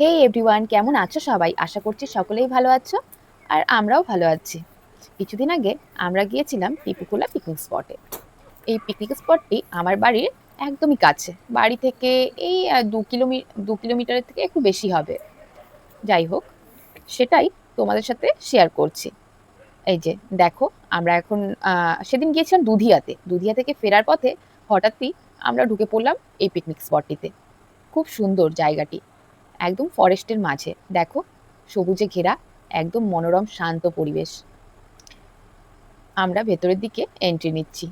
হে everyone কেমন আছো সবাই? আশা করছি সকলেই ভালো আছো আর আমরাও ভালো আছি। কিছুদিন আগে আমরা গিয়েছিলাম টিপুখোলা পিকনিক স্পটে এই পিকনিক স্পটটি আমার বাড়ির একদমই কাছে। বাড়ি থেকে এই দু কিলোমি, দু কিলোমিটারের থেকে একটু বেশি হবে। যাই হোক, সেটাই তোমাদের সাথে শেয়ার করছি। এই যে, দেখো, আমরা এখন সেদিন গিয়েছিলাম দুধিয়াতে। দুধিয়া থেকে ফেরার পথে হঠাৎই আমরা ঢুকে পড়লাম এই পিকনিক স্পটটিতে খুব সুন্দর জায়গাটি। একদম ফরেস্টের মাঝে। দেখো, সবুজে ঘেরা, একদম মনোরম, শান্ত পরিবেশ। আমরা ভেতরের দিকে এন্ট্রি নিচ্ছি।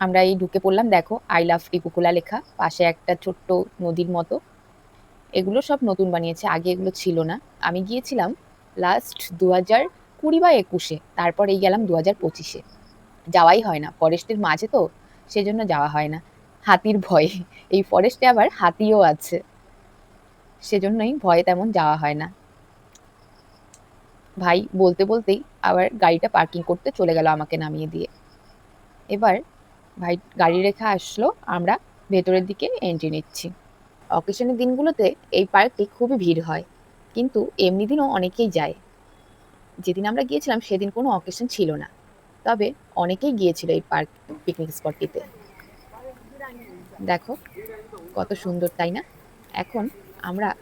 আমরা এই ঢুকে পড়লাম, দেখো আই লাভ টিপুকুলা লেখা, পাশে একটা ছোট্ট নদীর মতো। এগুলো সব নতুন বানিয়েছে, আগে এগুলো ছিল না। আমি গিয়েছিলাম লাস্ট দু হাজার কুড়ি বা একুশে তারপর এই গেলাম দু হাজার পঁচিশে। যাওয়াই হয় না, ফরেস্টের মাঝে তো, সেজন্য যাওয়া হয় না। হাতির ভয়ে। এই ফরেস্টে আবার হাতিও আছে। সেজন্যই ভয়ে তেমন যাওয়া হয় না। ভাই, বলতে বলতেই আবার গাড়িটা পার্কিং করতে চলে গেল আমাকে নামিয়ে দিয়ে। এবার ভাই গাড়ি রেখা আসলো, আমরা ভেতরের দিকে এন্ট্রি নিচ্ছি। অকেশনের দিনগুলোতে এই পার্কটি খুবই ভিড় হয়, কিন্তু এমনি দিনও অনেকেই যায়। যেদিন আমরা গিয়েছিলাম সেদিন কোনো অকেশন ছিল না। তবে অনেকেই গিয়েছিল এই পার্ক পিকনিক স্পটটিতে দেখো কত সুন্দর তাই না? এখন আমরা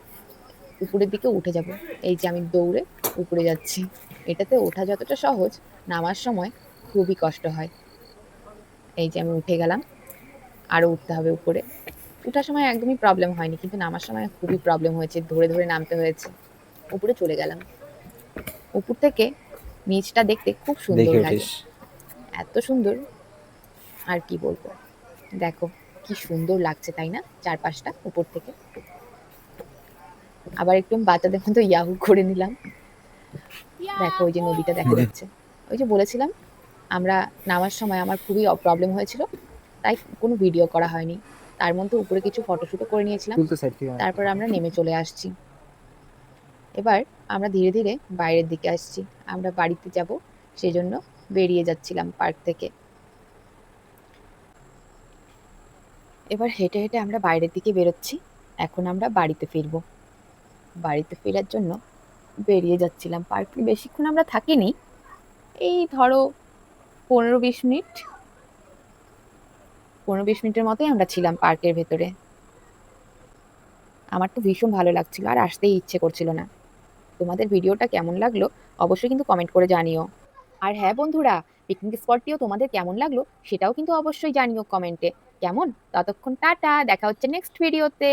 উপরের দিকে উঠে যাব। এই যে আমি দৌড়ে উপরে যাচ্ছি। এটাতে ওঠা যতটা সহজ নামার সময় খুবই কষ্ট হয়। এই যে আমি উঠে গেলাম আরও উঠতে হবে উপরে। ওঠার সময় একদমই প্রবলেম হয়নি কিন্তু নামার সময় খুবই প্রবলেম হয়েছে ধরে ধরে নামতে হয়েছে। উপরে চলে গেলাম। উপর থেকে নিচটা দেখতে খুব সুন্দর লাগে। এত সুন্দর আর কি বলব? দেখো কি সুন্দর লাগছে তাই না? চারপাশটা উপর থেকে। আবার একটু বাচ্চাদের মতো ইয়াহু করে নিলাম। দেখো ওই যে নদীটা দেখা যাচ্ছে। ওই যে বলেছিলাম আমরা নামার সময় আমার খুবই প্রবলেম হয়েছিল তাই কোনো ভিডিও করা হয়নি। তার মধ্যে উপরে কিছু ফটোশুটও করে নিয়েছিলাম। তারপর আমরা নেমে চলে আসছি। এবার আমরা ধীরে ধীরে বাইরের দিকে আসছি। আমরা বাড়িতে যাব সেজন্য বেরিয়ে যাচ্ছিলাম পার্ক থেকে। এবার হেঁটে হেঁটে আমরা বাইরের দিকে বেরোচ্ছি। এখন আমরা বাড়িতে ফিরবো। বাড়িতে ফেরার জন্য বেরিয়ে যাচ্ছিলাম পার্কে বেশিক্ষণ আমরা থাকিনি। এই ধরো পনেরো বিশ মিনিট। পনেরো বিশ মিনিটের মতোই আমরা ছিলাম পার্কের ভেতরে। আমার তো ভীষণ ভালো লাগছিল, আর আসতেই ইচ্ছে করছিল না। তোমাদের ভিডিওটা কেমন লাগল অবশ্যই কিন্তু কমেন্ট করে জানিও। আর হ্যাঁ বন্ধুরা পিকনিক স্পটটিও তোমাদের কেমন লাগল সেটাও কিন্তু অবশ্যই জানিও কমেন্টে কেমন? ততক্ষণ টাটা, দেখা হচ্ছে নেক্সট ভিডিওতে